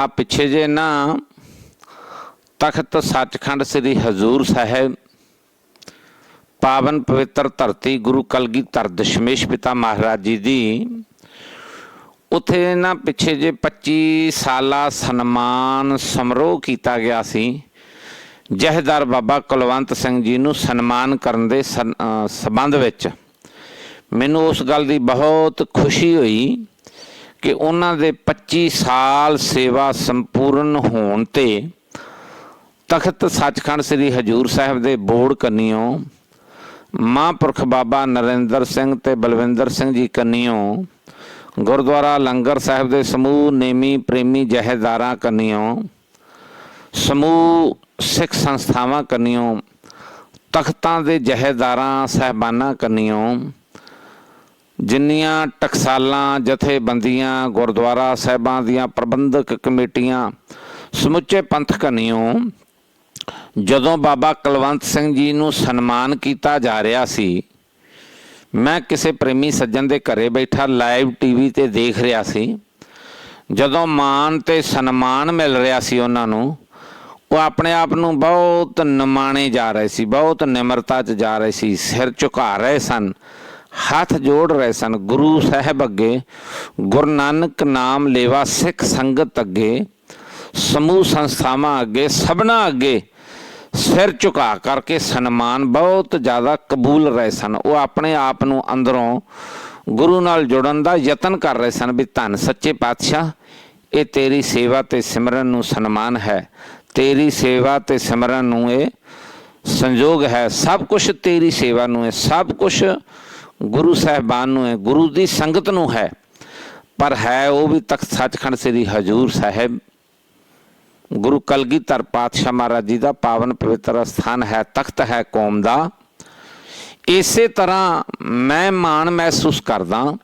ਆ ਪਿੱਛੇ ਜੇ ਨਾ ਤਖਤ ਸੱਚਖੰਡ ਸ੍ਰੀ ਹਜ਼ੂਰ ਸਾਹਿਬ, ਪਾਵਨ ਪਵਿੱਤਰ ਧਰਤੀ ਗੁਰੂ ਕਲਗੀਧਰ ਦਸ਼ਮੇਸ਼ ਪਿਤਾ ਮਹਾਰਾਜ ਜੀ ਦੀ, ਉਥੇ ਨਾ ਪਿੱਛੇ ਜੇ 25 ਸਾਲਾ ਸਨਮਾਨ ਸਮਾਰੋਹ ਕੀਤਾ ਗਿਆ ਸੀ। ਜਹਦਾਰ ਬਾਬਾ ਕੁਲਵੰਤ ਸਿੰਘ ਜੀ ਨੂੰ ਸਨਮਾਨ ਕਰਨ ਦੇ ਸੰਬੰਧ ਵਿੱਚ ਮੈਨੂੰ ਉਸ ਗੱਲ ਦੀ ਬਹੁਤ ਖੁਸ਼ੀ ਹੋਈ ਕਿ ਉਹਨਾਂ ਦੇ 25 ਸਾਲ ਸੇਵਾ ਸੰਪੂਰਨ ਹੋਣ ਤੇ ਤਖਤ ਸੱਚਖੰਡ ਸ੍ਰੀ ਹਜੂਰ ਸਾਹਿਬ ਦੇ ਬੋਰਡ ਕੰਨਿਓ, ਮਹਾਂਪੁਰਖ ਬਾਬਾ ਨਰਿੰਦਰ ਸਿੰਘ ਤੇ ਬਲਵਿੰਦਰ ਸਿੰਘ ਜੀ ਕੰਨਿਓ, ਗੁਰਦੁਆਰਾ ਲੰਗਰ ਸਾਹਿਬ ਦੇ ਸਮੂਹ ਨੇਮੀ ਪ੍ਰੇਮੀ ਜਹੇਦਾਰਾਂ ਕੰਨਿਓ, ਸਮੂਹ ਸਿੱਖ ਸੰਸਥਾਵਾਂ ਕੰਨਿਓ, ਤਖਤਾਂ ਦੇ ਜਹੇਦਾਰਾਂ, ਸਹਿਬਾਨਾਂ ਕੰਨਿਓ ਜਿੰਨੀਆਂ ਟਕਸਾਲਾਂ, ਜਥੇਬੰਦੀਆਂ, ਗੁਰਦੁਆਰਾ ਸਾਹਿਬਾਂ ਦੀਆਂ ਪ੍ਰਬੰਧਕ ਕਮੇਟੀਆਂ, ਸਮੁੱਚੇ ਪੰਥ ਕੰਨਿਓ, ਜਦੋਂ ਬਾਬਾ ਕੁਲਵੰਤ ਸਿੰਘ ਜੀ ਨੂੰ ਸਨਮਾਨ ਕੀਤਾ ਜਾ ਰਿਹਾ ਸੀ, ਮੈਂ ਕਿਸੇ ਪ੍ਰੇਮੀ ਸੱਜਣ ਦੇ ਘਰੇ ਬੈਠਾ ਲਾਈਵ ਟੀਵੀ ਤੇ ਦੇਖ ਰਿਹਾ ਸੀ। ਜਦੋਂ ਮਾਣ ਤੇ ਸਨਮਾਨ ਮਿਲ ਰਿਹਾ ਸੀ ਉਹਨਾਂ ਨੂੰ, ਉਹ ਆਪਣੇ ਆਪ ਨੂੰ ਬਹੁਤ ਨਿਮਾਣੇ ਜਾ ਰਹੇ ਸੀ, ਬਹੁਤ ਨਿਮਰਤਾ 'ਚ ਜਾ ਰਹੇ ਸੀ, ਸਿਰ ਝੁਕਾ ਰਹੇ ਸਨ। ਹੱਥ ਜੋੜ ਰਹੇ ਸਨ। ਗੁਰੂ ਸਾਹਿਬ ਅੱਗੇ ਗੁਰੂ ਨਾਨਕ ਨਾਮ ਲੇਵਾ ਸਿੱਖ ਸੰਗਤ ਅੱਗੇ, ਸਮੂਹ ਸੰਸਥਾਵਾਂ ਅੱਗੇ, ਸਭਨਾ ਅੱਗੇ ਸਿਰ ਝੁਕਾ ਕਰਕੇ ਸਨਮਾਨ ਬਹੁਤ ਜ਼ਿਆਦਾ ਕਬੂਲ ਰਹੇ ਸਨ। ਉਹ ਆਪਣੇ ਆਪ ਨੂੰ ਅੰਦਰੋਂ ਗੁਰੂ ਨਾਲ ਜੁੜਨ ਦਾ ਯਤਨ ਕਰ ਰਹੇ ਸਨ ਵੀ ਧੰਨ ਸੱਚੇ ਪਾਤਸ਼ਾਹ, ਇਹ ਤੇਰੀ ਸੇਵਾ ਤੇ ਸਿਮਰਨ ਨੂੰ ਸਨਮਾਨ ਹੈ। ਤੇਰੀ ਸੇਵਾ ਤੇ ਸਿਮਰਨ ਨੂੰ ਇਹ ਸੰਯੋਗ ਹੈ। ਸਭ ਕੁਝ ਤੇਰੀ ਸੇਵਾ ਨੂੰ ਹੈ ਸਭ ਕੁਝ ਗੁਰੂ ਸਾਹਿਬਾਨ ਨੂੰ ਹੈ, ਗੁਰੂ ਦੀ ਸੰਗਤ ਨੂੰ ਹੈ। ਪਰ ਹੈ ਉਹ ਵੀ ਤਖਤ ਸੱਚਖੰਡ ਸ੍ਰੀ ਹਜੂਰ ਸਾਹਿਬ। ਗੁਰੂ ਕਲਗੀਧਰ ਪਾਤਸ਼ਾਹ ਮਹਾਰਾਜ ਜੀ ਦਾ ਪਾਵਨ ਪਵਿੱਤਰ ਸਥਾਨ ਹੈ, ਤਖਤ ਹੈ, ਕੌਮ ਦਾ। ਇਸੇ ਤਰ੍ਹਾਂ ਮੈਂ ਮਾਣ ਮਹਿਸੂਸ ਕਰਦਾ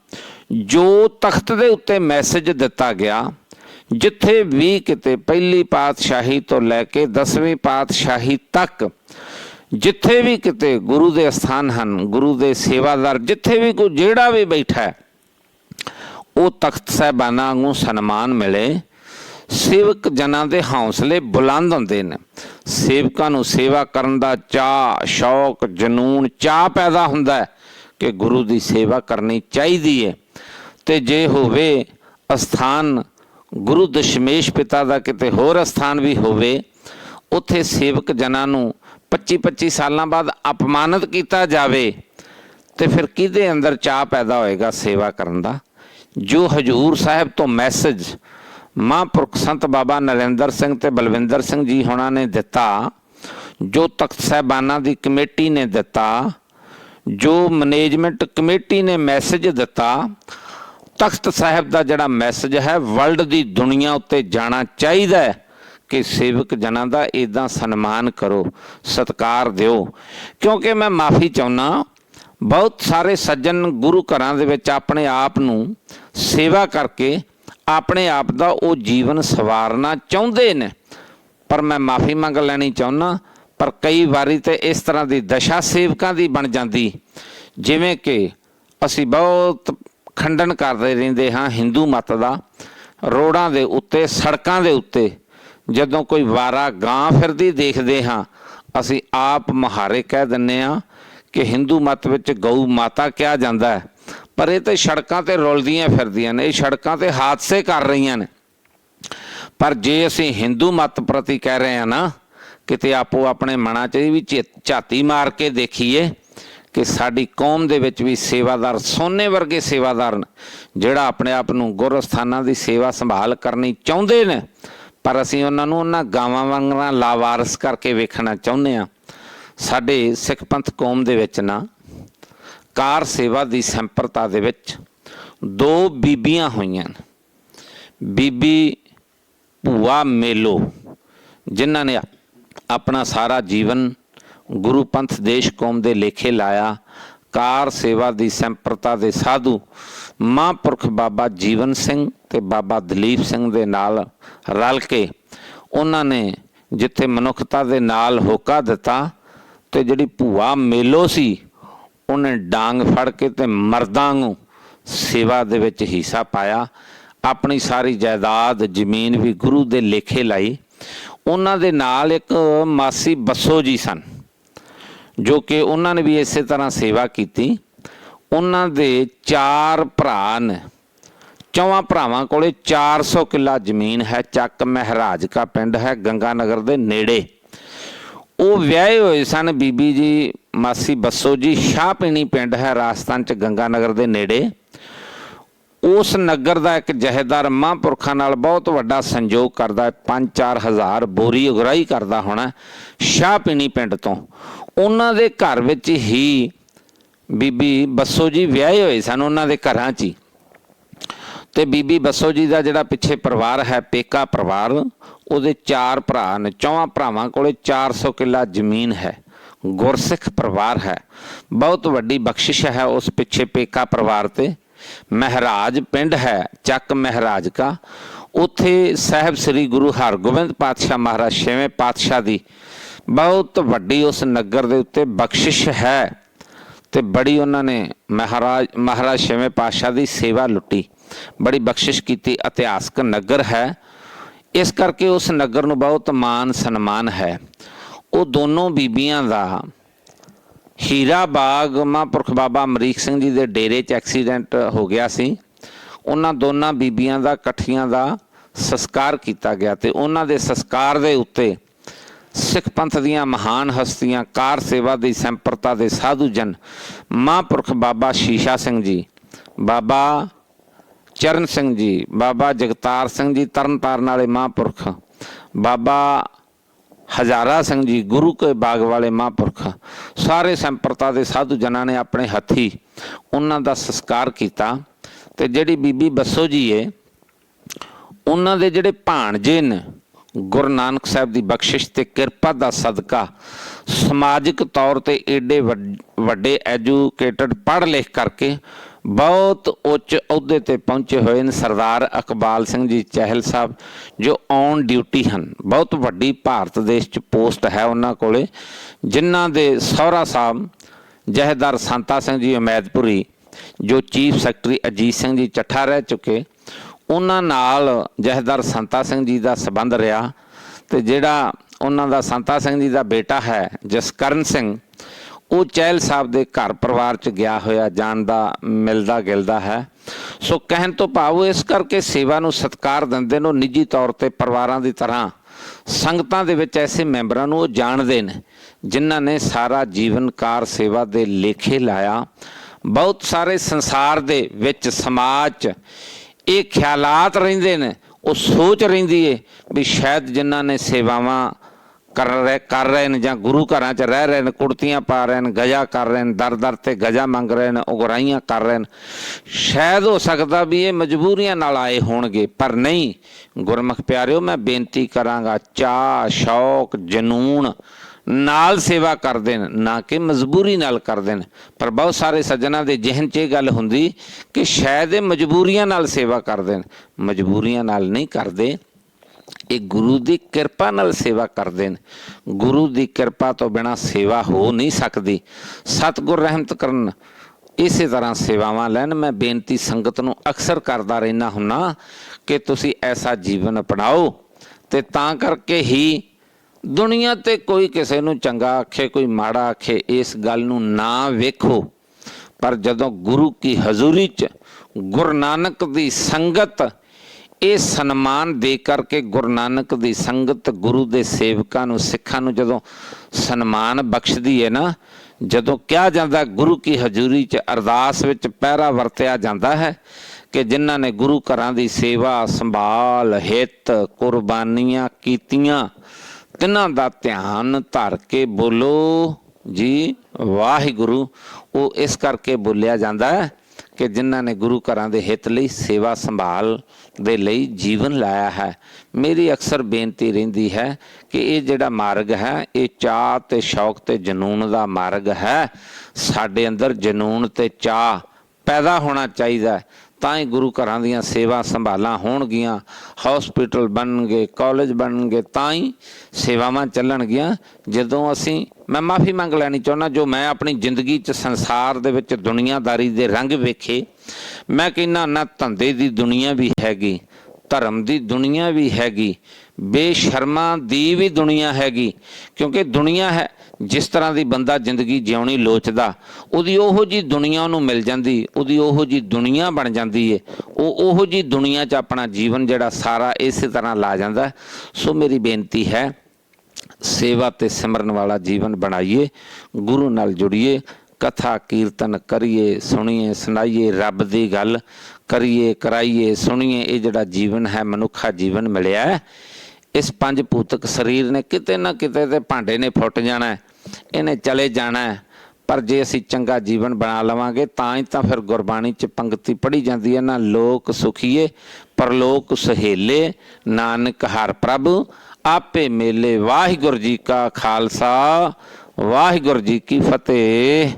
ਜੋ ਤਖਤ ਦੇ ਉੱਤੇ ਮੈਸੇਜ ਦਿੱਤਾ ਗਿਆ, ਜਿੱਥੇ ਵੀ ਕਿਤੇ ਪਹਿਲੀ ਪਾਤਸ਼ਾਹੀ ਤੋਂ ਲੈ ਕੇ 10ਵੀਂ ਪਾਤਸ਼ਾਹੀ ਤੱਕ ਜਿੱਥੇ ਵੀ ਕਿਤੇ ਗੁਰੂ ਦੇ ਸਥਾਨ ਹਨ, ਗੁਰੂ ਦੇ ਸੇਵਾਦਾਰ, ਜਿੱਥੇ ਵੀ ਕੋਈ ਜਿਹੜਾ ਵੀ ਬੈਠਾ ਹੈ, ਉਹ ਤਖਤ ਸਾਹਿਬਾਨਾਂ ਨੂੰ ਸਨਮਾਨ ਮਿਲੇ। ਸੇਵਕ ਜਨਾਂ ਦੇ ਹੌਸਲੇ ਬੁਲੰਦ ਹੁੰਦੇ ਨੇ। ਸੇਵਕਾਂ ਨੂੰ ਸੇਵਾ ਕਰਨ ਦਾ ਚਾਹ ਸ਼ੌਕ, ਜਨੂਨ ਚਾਹ ਪੈਦਾ ਹੁੰਦਾ ਹੈ ਕਿ ਗੁਰੂ ਦੀ ਸੇਵਾ ਕਰਨੀ ਚਾਹੀਦੀ ਹੈ। ਤੇ ਜੇ ਹੋਵੇ ਅਸਥਾਨ ਗੁਰੂ ਦਸ਼ਮੇਸ਼ ਪਿਤਾ ਦਾ ਕਿਤੇ ਹੋਰ ਅਸਥਾਨ ਵੀ ਹੋਵੇ, ਉੱਥੇ ਸੇਵਕ ਜਨਾਂ ਨੂੰ 25 25 ਸਾਲਾਂ ਬਾਅਦ ਅਪਮਾਨਿਤ ਕੀਤਾ ਜਾਵੇ, ਤੇ ਫਿਰ ਕਿਹਦੇ ਅੰਦਰ ਚਾਹ ਪੈਦਾ ਹੋਏਗਾ ਸੇਵਾ ਕਰਨ ਦਾ? ਜੋ ਹਜੂਰ ਸਾਹਿਬ ਤੋਂ ਮੈਸੇਜ ਮਹਾਂਪੁਰਖ ਸੰਤ ਬਾਬਾ ਨਰਿੰਦਰ ਸਿੰਘ ਤੇ ਬਲਵਿੰਦਰ ਸਿੰਘ ਜੀ ਹੋਣਾ ਨੇ ਦਿੱਤਾ, ਜੋ ਤਖਤ ਸਾਹਿਬਾਨਾਂ ਦੀ ਕਮੇਟੀ ਨੇ ਦਿੱਤਾ, ਜੋ ਮੈਨੇਜਮੈਂਟ ਕਮੇਟੀ ਨੇ ਮੈਸੇਜ ਦਿੱਤਾ, ਤਖਤ ਸਾਹਿਬ ਦਾ ਜਿਹੜਾ ਮੈਸੇਜ ਹੈ ਵਰਲਡ ਦੀ ਦੁਨੀਆ ਉੱਤੇ ਜਾਣਾ ਚਾਹੀਦਾ ਹੈ। ਕਿ ਸੇਵਕ ਜਨਾਂ ਦਾ ਇਦਾਂ ਸਨਮਾਨ ਕਰੋ, ਸਤਕਾਰ ਦਿਓ। ਕਿਉਂਕਿ ਮੈਂ ਮਾਫੀ ਚਾਹੁੰਨਾ, ਬਹੁਤ ਸਾਰੇ ਸੱਜਣ ਗੁਰੂ ਘਰਾਂ ਦੇ ਵਿੱਚ ਆਪਣੇ ਆਪ ਨੂੰ ਸੇਵਾ ਕਰਕੇ ਆਪਣੇ ਆਪ ਦਾ ਉਹ ਜੀਵਨ ਸਵਾਰਨਾ ਚਾਹੁੰਦੇ ਨੇ। ਪਰ ਮੈਂ ਮਾਫੀ ਮੰਗ ਲੈਣੀ ਚਾਹੁੰਨਾ, ਪਰ ਕਈ ਵਾਰੀ ਤੇ ਇਸ ਤਰ੍ਹਾਂ ਦੀ ਦਸ਼ਾ ਸੇਵਕਾਂ ਦੀ ਬਣ ਜਾਂਦੀ। ਜਿਵੇਂ ਕਿ ਅਸੀਂ ਬਹੁਤ ਖੰਡਨ ਕਰਦੇ ਰਹਿੰਦੇ ਹਾਂ ਹਿੰਦੂ ਮਤ ਦਾ ਰੋਡਾਂ ਦੇ ਉੱਤੇ, ਸੜਕਾਂ ਦੇ ਉੱਤੇ। ਜਦੋਂ ਕੋਈ ਵਾਰਾ ਗਾਂ ਫਿਰਦੀ ਦੇਖਦੇ ਹਾਂ, ਅਸੀਂ ਆਪ ਮਹਾਰੇ ਕਹਿ ਦਿੰਨੇ ਆ ਕਿ ਹਿੰਦੂ ਮਤ ਵਿੱਚ ਗਊ ਮਾਤਾ ਕਿਹਾ ਜਾਂਦਾ ਹੈ। ਪਰ ਇਹ ਤਾਂ ਸੜਕਾਂ ਤੇ ਰੁਲਦੀਆਂ ਫਿਰਦੀਆਂ ਨੇ, ਇਹ ਸੜਕਾਂ ਤੇ ਹਾਦਸੇ ਕਰ ਰਹੀਆਂ ਨੇ। ਪਰ ਜੇ ਅਸੀਂ ਹਿੰਦੂ ਮਤ ਪ੍ਰਤੀ ਕਹਿ ਰਹੇ ਹਾਂ ਨਾ, ਕਿਤੇ ਆਪੋ ਆਪਣੇ ਮਨਾਂ 'ਚ ਵੀ ਝੇ- ਝਾਤੀ ਮਾਰ ਕੇ ਦੇਖੀਏ ਕਿ ਸਾਡੀ ਕੌਮ ਦੇ ਵਿੱਚ ਵੀ ਸੇਵਾਦਾਰ ਸੋਨੇ ਵਰਗੇ ਸੇਵਾਦਾਰ ਨੇ, ਜਿਹੜਾ ਆਪਣੇ ਆਪ ਨੂੰ ਗੁਰਸਥਾਨਾਂ ਦੀ ਸੇਵਾ ਸੰਭਾਲ ਕਰਨੀ ਚਾਹੁੰਦੇ ਨੇ। ਪਰ ਅਸੀਂ ਉਹਨਾਂ ਨੂੰ ਉਹਨਾਂ ਗਾਵਾਂ ਵਾਂਗਰਾਂ ਲਾਵਾਰਸ ਕਰਕੇ ਵੇਖਣਾ ਚਾਹੁੰਦੇ ਆ ਸਾਡੇ ਸਿੱਖ ਪੰਥ ਕੌਮ ਦੇ ਵਿੱਚ ਨਾ, ਕਾਰ ਸੇਵਾ ਦੀ ਸੰਪਰਤਾ ਦੇ ਵਿੱਚ ਦੋ ਬੀਬੀਆਂ ਹੋਈਆਂ ਬੀਬੀ ਭੂਆ ਮੇਲੋ, ਜਿਨ੍ਹਾਂ ਨੇ ਆਪਣਾ ਸਾਰਾ ਜੀਵਨ ਗੁਰੂ ਪੰਥ ਦੇਸ਼ ਕੌਮ ਦੇ ਲੇਖੇ ਲਾਇਆ। ਕਾਰ ਸੇਵਾ ਦੀ ਸੰਪਰਤਾ ਦੇ ਸਾਧੂ ਮਹਾਂਪੁਰਖ ਬਾਬਾ ਜੀਵਨ ਸਿੰਘ ਤੇ ਬਾਬਾ ਦਲੀਪ ਸਿੰਘ ਦੇ ਨਾਲ ਰਲ ਕੇ ਉਹਨਾਂ ਨੇ ਜਿੱਥੇ ਮਨੁੱਖਤਾ ਦੇ ਨਾਲ ਹੋਕਾ ਦਿੱਤਾ ਤੇ ਜਿਹੜੀ ਭੂਆ ਮੇਲੋ ਸੀ, ਉਹਨੇ ਡਾਂਗ ਫੜ ਕੇ ਤੇ ਮਰਦਾਂ ਨੂੰ ਸੇਵਾ ਦੇ ਵਿੱਚ ਹਿੱਸਾ ਪਾਇਆ। ਆਪਣੀ ਸਾਰੀ ਜਾਇਦਾਦ ਜ਼ਮੀਨ ਵੀ ਗੁਰੂ ਦੇ ਲੇਖੇ ਲਾਈ। ਉਹਨਾਂ ਦੇ ਨਾਲ ਇੱਕ ਮਾਸੀ ਬੱਸੋ ਜੀ ਸਨ, ਜੋ ਕਿ ਉਹਨਾਂ ਨੇ ਵੀ ਇਸੇ ਤਰ੍ਹਾਂ ਸੇਵਾ ਕੀਤੀ। ਉਹਨਾਂ ਦੇ ਚਾਰ ਭਰਾ ਨੇ ਚੌਵਾਂ ਭਰਾਵਾਂ ਕੋਲੇ 400 ਕਿੱਲਾ ਜ਼ਮੀਨ ਹੈ, ਚੱਕ ਮਹਿਰਾਜ ਕਾ ਪਿੰਡ ਹੈ ਗੰਗਾ ਨਗਰ ਦੇ ਨੇੜੇ। ਉਹ ਵਿਆਹੇ ਹੋਏ ਸਨ ਬੀਬੀ ਜੀ, ਮਾਸੀ ਬੱਸੋ ਜੀ ਸ਼ਾਹਪੀਣੀ ਪਿੰਡ ਹੈ, ਰਾਜਸਥਾਨ ਚ ਗੰਗਾ ਨਗਰ ਦੇ ਨੇੜੇ। ਉਸ ਨਗਰ ਦਾ ਇੱਕ ਜਹੇਦਾਰ ਮਹਾਂਪੁਰਖਾਂ ਨਾਲ ਬਹੁਤ ਵੱਡਾ ਸੰਯੋਗ ਕਰਦਾ ਹੈ 5-4 ਹਜ਼ਾਰ ਬੋਰੀ ਉਗਰਾਈ ਕਰਦਾ ਹੋਣਾ ਸ਼ਾਹਪੀਣੀ ਪਿੰਡ ਤੋਂ। ਉਹਨਾਂ ਦੇ ਘਰ ਵਿੱਚ ਹੀ ਬੀਬੀ ਬੱਸੋ ਜੀ ਵਿਆਹੇ ਹੋਏ ਸਨ ਉਹਨਾਂ ਦੇ ਘਰਾਂ 'ਚ ਹੀ। ਤੇ ਬੀਬੀ ਬੱਸੋ ਜੀ ਦਾ ਜਿਹੜਾ ਪਿੱਛੇ ਪਰਿਵਾਰ ਹੈ, ਪੇਕਾ ਪਰਿਵਾਰ, ਉਹਦੇ ਚਾਰ ਭਰਾ ਨੇ। ਚੌਵਾਂ ਭਰਾਵਾਂ ਕੋਲੇ 400 ਕਿੱਲਾ ਜ਼ਮੀਨ ਹੈ, ਗੁਰਸਿੱਖ ਪਰਿਵਾਰ ਹੈ। ਬਹੁਤ ਵੱਡੀ ਬਖਸ਼ਿਸ਼ ਹੈ ਉਸ ਪਿੱਛੇ ਪੇਕਾ ਪਰਿਵਾਰ ਤੇ। ਮਹਿਰਾਜ ਪਿੰਡ ਹੈ, ਚੱਕ ਮਹਿਰਾਜ ਕਾ। ਉੱਥੇ ਸਾਹਿਬ ਸ੍ਰੀ ਗੁਰੂ ਹਰਗੋਬਿੰਦ ਪਾਤਸ਼ਾਹ ਮਹਾਰਾਜ ਛੇਵੇਂ ਪਾਤਸ਼ਾਹ ਦੀ ਬਹੁਤ ਵੱਡੀ ਉਸ ਨਗਰ ਦੇ ਉੱਤੇ ਬਖਸ਼ਿਸ਼ ਹੈ। ਤੇ ਬੜੀ ਉਹਨਾਂ ਨੇ ਮਹਾਰਾਜ ਮਹਾਰਾਜ ਛੇਵੇਂ ਪਾਤਸ਼ਾਹ ਦੀ ਸੇਵਾ ਲੁੱਟੀ। ਬੜੀ ਬਖਸ਼ਿਸ਼ ਕੀਤੀ, ਇਤਿਹਾਸਕ ਨਗਰ ਹੈ। ਇਸ ਕਰਕੇ ਉਸ ਨਗਰ ਨੂੰ ਬਹੁਤ ਮਾਨ ਸਨਮਾਨ ਹੈ। ਉਹ ਦੋਨੋਂ ਬੀਬੀਆਂ ਦਾ ਹੀਰਾ ਬਾਗ, ਮਹਾਂਪੁਰਖ ਬਾਬਾ ਅਮਰੀਕ ਸਿੰਘ ਜੀ ਦੇ ਡੇਰੇ 'ਚ ਐਕਸੀਡੈਂਟ ਹੋ ਗਿਆ ਸੀ। ਉਹਨਾਂ ਦੋਨਾਂ ਬੀਬੀਆਂ ਦਾ, ਇਕੱਠੀਆਂ ਦਾ ਸੰਸਕਾਰ ਕੀਤਾ ਗਿਆ ਤੇ ਉਹਨਾਂ ਦੇ ਸੰਸਕਾਰ ਦੇ ਉੱਤੇ ਸਿੱਖ ਪੰਥ ਦੀਆਂ ਮਹਾਨ ਹਸਤੀਆਂ, ਕਾਰ ਸੇਵਾ ਦੀ ਸੰਪਰਤਾ ਦੇ ਸਾਧੂ ਜਨ, ਮਹਾਂਪੁਰਖ ਬਾਬਾ ਸ਼ੀਸ਼ਾ ਸਿੰਘ ਜੀ, ਬਾਬਾ ਚਰਨ ਸਿੰਘ ਜੀ, ਬਾਬਾ ਜਗਤਾਰ ਸਿੰਘ ਜੀ ਤਰਨਤਾਰਨ ਵਾਲੇ ਮਹਾਂਪੁਰਖ, ਬਾਬਾ ਹਜ਼ਾਰਾ ਸਿੰਘ ਜੀ ਗੁਰੂ ਕੇ ਬਾਗ ਵਾਲੇ ਮਹਾਂਪੁਰਖ, ਸਾਰੇ ਸੰਪਰਤਾ ਦੇ ਸਾਧੂ ਜਨਾਂ ਨੇ ਆਪਣੇ ਹੱਥੀ ਉਹਨਾਂ ਦਾ ਸੰਸਕਾਰ ਕੀਤਾ ਤੇ ਜਿਹੜੀ ਬੀਬੀ ਬੱਸੋ ਜੀ ਏ, ਉਹਨਾਂ ਦੇ ਜਿਹੜੇ ਭਾਣਜੇ ਨੇ ਗੁਰੂ ਨਾਨਕ ਸਾਹਿਬ ਦੀ ਬਖਸ਼ਿਸ਼ ਤੇ ਕਿਰਪਾ ਦਾ ਸਦਕਾ ਸਮਾਜਿਕ ਤੌਰ ਤੇ ਏਡੇ ਵੱਡ- ਵੱਡੇ ਐਜੂਕੇਟਡ ਪੜ੍ਹ ਲਿਖ ਕਰਕੇ ਬਹੁਤ ਉੱਚ ਅਹੁਦੇ ਤੇ ਪਹੁੰਚੇ ਹੋਏ ਨੇ ਸਰਦਾਰ ਅਕਬਾਲ ਸਿੰਘ ਜੀ ਚਹਿਲ ਸਾਹਿਬ, ਜੋ ਔਨ ਡਿਊਟੀ ਹਨ। ਬਹੁਤ ਵੱਡੀ ਭਾਰਤ ਦੇਸ਼ 'ਚ ਪੋਸਟ ਹੈ ਉਹਨਾਂ ਕੋਲੇ, ਜਿਨ੍ਹਾਂ ਦੇ ਸਹੁਰਾ ਸਾਹਿਬ ਜਹੇਦਾਰ ਸੰਤਾ ਸਿੰਘ ਜੀ ਉਮੈਦਪੁਰੀ, ਜੋ ਚੀਫ ਸੈਕਟਰੀ ਅਜੀਤ ਸਿੰਘ ਜੀ ਚੱਠਾ ਰਹਿ ਚੁੱਕੇ ਉਹਨਾਂ ਨਾਲ ਜਹੇਦਾਰ ਸੰਤਾ ਸਿੰਘ ਜੀ ਦਾ ਸਬੰਧ ਰਿਹਾ ਤੇ ਜਿਹੜਾ ਉਹਨਾਂ ਦਾ ਸੰਤਾ ਸਿੰਘ ਜੀ ਦਾ ਬੇਟਾ ਹੈ ਜਸਕਰਨ ਸਿੰਘ, ਉਹ ਚਹਿਲ ਸਾਹਿਬ ਦੇ ਘਰ ਪਰਿਵਾਰ ਚ ਗਿਆ ਹੋਇਆ ਜਾਣਦਾ ਮਿਲਦਾ, ਗਿਲਦਾ ਹੈ। ਸੋ ਕਹਿਣ ਤੋਂ ਭਾਵ ਉਹ ਇਸ ਕਰਕੇ ਸੇਵਾ ਨੂੰ ਸਤਿਕਾਰ ਦਿੰਦੇ ਨੇ, ਉਹ ਨਿੱਜੀ ਤੌਰ ਤੇ ਪਰਿਵਾਰਾਂ ਦੀ ਤਰ੍ਹਾਂ ਸੰਗਤਾਂ ਦੇ ਵਿੱਚ ਐਸੇ ਮੈਂਬਰਾਂ ਨੂੰ ਉਹ ਜਾਣਦੇ ਨੇ, ਜਿਨ੍ਹਾਂ ਨੇ ਸਾਰਾ ਜੀਵਨ ਕਾਰ ਸੇਵਾ ਦੇ ਲੇਖੇ ਲਾਇਆ। ਬਹੁਤ ਸਾਰੇ ਸੰਸਾਰ ਦੇ ਵਿੱਚ ਸਮਾਜ 'ਚ ਇਹ ਖਿਆਲਾਤ ਰਹਿੰਦੇ ਨੇ, ਉਹ ਸੋਚ ਰਹਿੰਦੀ ਏ ਵੀ ਸ਼ਾਇਦ ਜਿਨ੍ਹਾਂ ਨੇ ਸੇਵਾਵਾਂ ਕਰ ਰਹੇ ਕਰ ਰਹੇ ਨੇ ਜਾਂ ਗੁਰੂ ਘਰਾਂ 'ਚ ਰਹਿ ਰਹੇ ਨੇ, ਕੁੜਤੀਆਂ ਪਾ ਰਹੇ ਨੇ, ਗਜਾ ਕਰ ਰਹੇ ਨੇ, ਦਰ ਦਰ ਤੇ ਗਜਾ ਮੰਗ ਰਹੇ ਨੇ ਉਗਰਾਈਆਂ ਕਰ ਰਹੇ ਨੇ, ਸ਼ਾਇਦ ਹੋ ਸਕਦਾ ਵੀ ਇਹ ਮਜਬੂਰੀਆਂ ਨਾਲ ਆਏ ਹੋਣਗੇ, ਪਰ ਨਹੀਂ। ਗੁਰਮੁਖ ਪਿਆਰਿਓ, ਮੈਂ ਬੇਨਤੀ ਕਰਾਂਗਾ ਚਾਹ ਸ਼ੌਕ, ਜਨੂਨ ਨਾਲ ਸੇਵਾ ਕਰਦੇ ਨੇ ਨਾ ਕਿ ਮਜਬੂਰੀ ਨਾਲ ਕਰਦੇ ਨੇ ਪਰ ਬਹੁਤ ਸਾਰੇ ਸੱਜਣਾ ਦੇ ਜ਼ਿਹਨ 'ਚ ਇਹ ਗੱਲ ਹੁੰਦੀ ਕਿ ਸ਼ਾਇਦ ਇਹ ਮਜਬੂਰੀਆਂ ਨਾਲ ਸੇਵਾ ਕਰਦੇ ਨੇ ਮਜਬੂਰੀਆਂ ਨਾਲ ਨਹੀਂ ਕਰਦੇ। ਇਹ ਗੁਰੂ ਦੀ ਕਿਰਪਾ ਨਾਲ ਸੇਵਾ ਕਰਦੇ ਨੇ ਗੁਰੂ ਦੀ ਕਿਰਪਾ ਤੋਂ ਬਿਨਾ ਸੇਵਾ ਹੋ ਨਹੀਂ ਸਕਦੀ। ਸਤਿਗੁਰ ਰਹਿਮਤ ਕਰਨ। ਇਸੇ ਤਰ੍ਹਾਂ ਸੇਵਾਵਾਂ ਲੈਣ। ਮੈਂ ਬੇਨਤੀ ਸੰਗਤ ਨੂੰ ਅਕਸਰ ਕਰਦਾ ਰਹਿਣਾ ਹੁੰਨਾ ਕਿ ਤੁਸੀਂ ਐਸਾ ਜੀਵਨ ਅਪਣਾਓ ਤੇ ਤਾਂ ਕਰਕੇ ਹੀ ਦੁਨੀਆ ਤੇ ਕੋਈ ਕਿਸੇ ਨੂੰ ਚੰਗਾ ਆਖੇ, ਕੋਈ ਮਾੜਾ ਆਖੇ, ਇਸ ਗੱਲ ਨੂੰ ਨਾ ਵੇਖੋ। ਪਰ ਜਦੋਂ ਗੁਰੂ ਕੀ ਹਜ਼ੂਰੀ 'ਚ ਗੁਰੂ ਨਾਨਕ ਦੀ ਸੰਗਤ ਇਹ ਸਨਮਾਨ ਦੇ ਕਰਕੇ ਗੁਰੂ ਨਾਨਕ ਦੀ ਸੰਗਤ ਗੁਰੂ ਦੇ ਸੇਵਕਾਂ ਨੂੰ, ਸਿੱਖਾਂ ਨੂੰ ਜਦੋਂ ਸਨਮਾਨ ਬਖਸ਼ਦੀ ਹੈ ਨਾ, ਜਦੋਂ ਕਿਹਾ ਜਾਂਦਾ ਗੁਰੂ ਕੀ ਹਜ਼ੂਰੀ 'ਚ ਅਰਦਾਸ ਵਿੱਚ ਪਹਿਰਾ ਵਰਤਿਆ ਜਾਂਦਾ ਹੈ ਕਿ ਜਿਨ੍ਹਾਂ ਨੇ ਗੁਰੂ ਘਰਾਂ ਦੀ ਸੇਵਾ ਸੰਭਾਲ, ਹਿੱਤ, ਕੁਰਬਾਨੀਆਂ ਕੀਤੀਆਂ ਤਿੰਨਾਂ ਦਾ ਧਿਆਨ ਧਰ ਕੇ ਬੋਲੋ ਜੀ, ਵਾਹਿਗੁਰੂ। ਉਹ ਇਸ ਕਰਕੇ ਬੋਲਿਆ ਜਾਂਦਾ ਹੈ ਕਿ ਜਿਨ੍ਹਾਂ ਨੇ ਗੁਰੂ ਘਰਾਂ ਦੇ ਹਿੱਤ ਲਈ ਸੇਵਾ ਸੰਭਾਲ ਦੇ ਲਈ ਜੀਵਨ ਲਾਇਆ ਹੈ। ਮੇਰੀ ਅਕਸਰ ਬੇਨਤੀ ਰਹਿੰਦੀ ਹੈ ਕਿ ਇਹ ਜਿਹੜਾ ਮਾਰਗ ਹੈ, ਇਹ ਚਾਹ ਤੇ ਸ਼ੌਕ ਤੇ ਜਨੂਨ ਦਾ ਮਾਰਗ ਹੈ। ਸਾਡੇ ਅੰਦਰ ਜਨੂਨ ਤੇ ਚਾਹ ਪੈਦਾ ਹੋਣਾ ਚਾਹੀਦਾ ਤਾਂ ਹੀ ਗੁਰੂ ਘਰਾਂ ਦੀਆਂ ਸੇਵਾ ਸੰਭਾਲਾਂ ਹੋਣਗੀਆਂ ਹਸਪੀਟਲ ਬਣਨਗੇ ਕਾਲਜ ਬਣਨਗੇ ਤਾਂ ਹੀ ਸੇਵਾਵਾਂ ਚੱਲਣਗੀਆਂ। ਜਦੋਂ ਅਸੀਂ, ਮੈਂ ਮਾਫੀ ਮੰਗ ਲੈਣੀ ਚਾਹੁੰਦਾ, ਜੋ ਮੈਂ ਆਪਣੀ ਜ਼ਿੰਦਗੀ 'ਚ ਸੰਸਾਰ ਦੇ ਵਿੱਚ ਦੁਨੀਆਦਾਰੀ ਦੇ ਰੰਗ ਵੇਖੇ, ਮੈਂ ਕਹਿੰਦਾ ਨਾ ਧੰਦੇ ਦੀ ਦੁਨੀਆ ਵੀ ਹੈਗੀ, ਧਰਮ ਦੀ ਦੁਨੀਆ ਵੀ ਹੈਗੀ, ਬੇਸ਼ਰਮਾਂ ਦੀ ਵੀ ਦੁਨੀਆ ਹੈਗੀ, ਕਿਉਂਕਿ ਦੁਨੀਆ ਹੈ ਜਿਸ ਤਰ੍ਹਾਂ ਦੀ ਬੰਦਾ ਜ਼ਿੰਦਗੀ ਜਿਉਣੀ ਲੋਚਦਾ, ਉਹਦੀ ਉਹੋ ਜੀ ਦੁਨੀਆ ਉਹਨੂੰ ਮਿਲ ਜਾਂਦੀ, ਉਹਦੀ ਉਹੋ ਜੀ ਦੁਨੀਆ ਬਣ ਜਾਂਦੀ ਏ, ਉਹ ਉਹੋ ਜੀ ਦੁਨੀਆ 'ਚ ਆਪਣਾ ਜੀਵਨ ਜਿਹੜਾ ਸਾਰਾ ਇਸੇ ਤਰ੍ਹਾਂ ਲਾ ਜਾਂਦਾ। ਸੋ ਮੇਰੀ ਬੇਨਤੀ ਹੈ, ਸੇਵਾ ਤੇ ਸਿਮਰਨ ਵਾਲਾ ਜੀਵਨ ਬਣਾਈਏ, ਗੁਰੂ ਨਾਲ ਜੁੜੀਏ, ਕਥਾ ਕੀਰਤਨ ਕਰੀਏ, ਸੁਣੀਏ, ਸੁਣਾਈਏ, ਰੱਬ ਦੀ ਗੱਲ ਕਰੀਏ, ਕਰਾਈਏ, ਸੁਣੀਏ, ਇਹ ਜਿਹੜਾ ਜੀਵਨ ਹੈ, ਮਨੁੱਖਾ ਜੀਵਨ ਮਿਲਿਆ ਹੈ। ਇਸ ਪੰਜ ਭੂਤਕ ਸਰੀਰ ਨੇ ਕਿਤੇ ਨਾ ਕਿਤੇ ਤੇ ਭਾਂਡੇ ਨੇ ਫੁੱਟ ਜਾਣਾ ਇਹਨੇ ਚਲੇ ਜਾਣਾ ਪਰ ਜੇ ਅਸੀਂ ਚੰਗਾ ਜੀਵਨ ਬਣਾ ਲਵਾਂਗੇ, ਤਾਂ ਹੀ ਤਾਂ ਫਿਰ ਗੁਰਬਾਣੀ ਚ ਪੰਕਤੀ ਪੜ੍ਹੀ ਜਾਂਦੀ ਹੈ ਨਾ, ਲੋਕ ਸੁਖੀਏ, ਪਰਲੋਕ ਸੁਹੇਲੇ, ਨਾਨਕ ਹਰ ਪ੍ਰਭ, ਆਪੇ ਮੇਲੇ ਵਾਹਿਗੁਰੂ ਜੀ ਕਾ ਖਾਲਸਾ, ਵਾਹਿਗੁਰੂ ਜੀ ਕੀ ਫਤਿਹ।